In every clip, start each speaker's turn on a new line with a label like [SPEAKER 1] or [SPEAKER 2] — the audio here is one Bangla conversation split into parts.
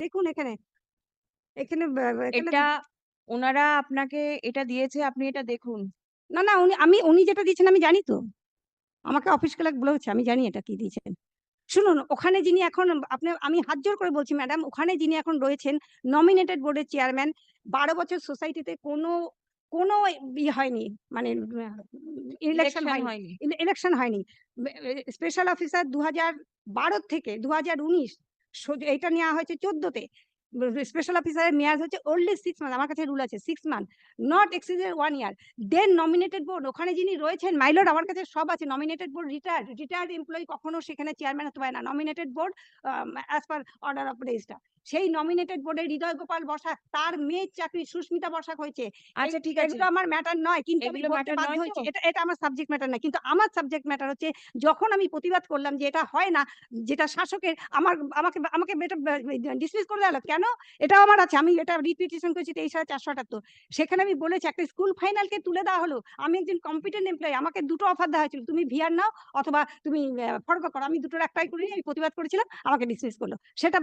[SPEAKER 1] দেখুন এখানে। এখানে
[SPEAKER 2] এটা ওনারা আপনাকে এটা দিয়েছে আপনি এটা দেখুন।
[SPEAKER 1] না না উনি আমি উনি যেটা দিয়েছেন আমি জানি তো। আমাকে অফিস ক্লার্ক বলেছে আমি জানি এটা কি দিয়েছেন। শুনুন ওখানে যিনি এখন আপনি আমি হাত জোর করে বলছি ম্যাডাম ওখানে যিনি এখন রয়েছেন নমিনেটেড বোর্ডের চেয়ারম্যান বারো বছর সোসাইটিতে কোনো কোনো ই হয়নি মানে ইলেকশন হয়নি ইলেকশন হয়নি। স্পেশাল অফিসার দু হাজার বারো থেকে দু হাজার উনিশ এইটা নেওয়া হয়েছে চোদ্দতে। স্পেশাল অফিসারের মেয়াদ হচ্ছে ওনলি সিক্স মান্থ আমার কাছে রুল আছে six month not exceeded one year then nominated board ওখানে যিনি রয়েছেন মাইলর আমার কাছে সব আছে nominated board retired retired employee কখনো সেখানে চেয়ারম্যান হতে পারে না nominated board as per order of register সেই নমিনেটেড বোর্ডে হৃদয় গোপাল বসাক তার মেয়ের চাকরি সুস্মিতা বসাক হয়েছে।
[SPEAKER 2] আচ্ছা ঠিক আছে।
[SPEAKER 1] এগুলো আমার ম্যাটার নয় কিন্তু আমি বলতে বাধ্য
[SPEAKER 2] নয়
[SPEAKER 1] এটা এটা আমার সাবজেক্ট ম্যাটার না কিন্তু আমার সাবজেক্ট ম্যাটার হচ্ছে যখন আমি প্রতিবাদ করলাম যে এটা হয় না যেটা শাসকের আমার আমাকে আমাকে এটা ডিসমিস করে দেওয়া হলো। কেন? এটাও আমার আছে। আমি এটা রিপিটিশন করেছি তেইশ হাজার চারশো আটাত্তর। সেখানে আমি বলেছি একটা স্কুল ফাইনালকে তুলে দেওয়া হলো। আমি একজন কম্পিটেন্ট এমপ্লয়ি আমাকে দুটো অফার দেওয়া হয়েছিল। তুমি ভিআর নাও অথবা তুমি ফর্গ করো। আমি দুটোর একটাই করি আমি প্রতিবাদ করেছিলাম আমাকে ডিসমিস করল। সেটা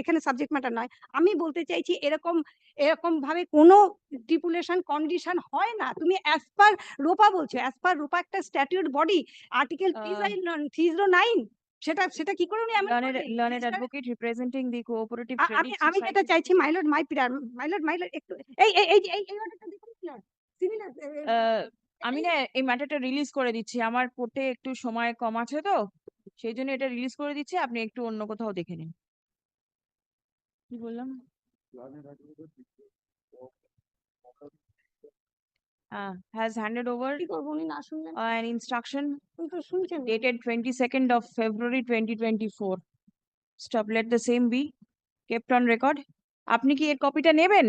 [SPEAKER 1] এখানে সাবজেক্ট ম্যাটার নয়। আমি বলতে চাইছি এরকম এরকম ভাবে কোনো স্টিপুলেশন কন্ডিশন হয় না। তুমি অ্যাজ পার রোপা বলছো। অ্যাজ পার রোপা একটা statute body
[SPEAKER 2] article
[SPEAKER 1] three zero nine সেটা সেটা কি করে উনি এমন
[SPEAKER 2] learned
[SPEAKER 1] করলেন?
[SPEAKER 2] learned
[SPEAKER 1] Register-
[SPEAKER 2] advocate representing the cooperative
[SPEAKER 1] আ- আমি আমি যেটা চাইছি মাইলড মাই পিরার মাইলড মাইলড একটু এই এই এই এই এই order টা সিমিলার
[SPEAKER 2] আহ, আমি না এই ম্যাটারটা রিলিজ করে দিচ্ছি। আমার পড়তে একটু সময় কম আছে তো সেই জন্য এটা রিলিজ করে দিচ্ছি। আপনি একটু অন্য কোথাও দেখে নিন। কি বললাম? uh, has handed over
[SPEAKER 1] কি করবো উনি না শুনলেন
[SPEAKER 2] an instruction
[SPEAKER 1] উনি তো শুনছেন না।
[SPEAKER 2] dated 22nd of February 2024. Stop, let the same be kept on record. আপনি কি এর কপিটা নেবেন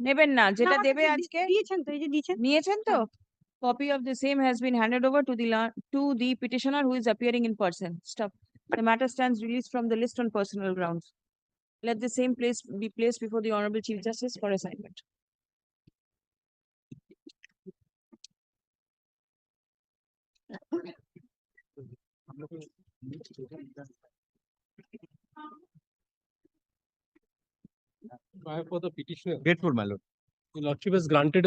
[SPEAKER 2] নেবেন না
[SPEAKER 1] না,
[SPEAKER 2] যেটা
[SPEAKER 1] আমার
[SPEAKER 2] দেবে
[SPEAKER 1] কাছে দি-
[SPEAKER 2] আজকে
[SPEAKER 1] দিয়েছেন তো এই যে দিয়েছেন
[SPEAKER 2] নিয়েছেন তো copy of the same has been handed over to the la- to the petitioner who is appearing in person. Stop. The matter stands released from the list on personal grounds. Let the same place be placed before the Honorable Chief Justice for assignment.
[SPEAKER 3] I for the petitioner,
[SPEAKER 4] Grateful, my lord.
[SPEAKER 3] the lordship has granted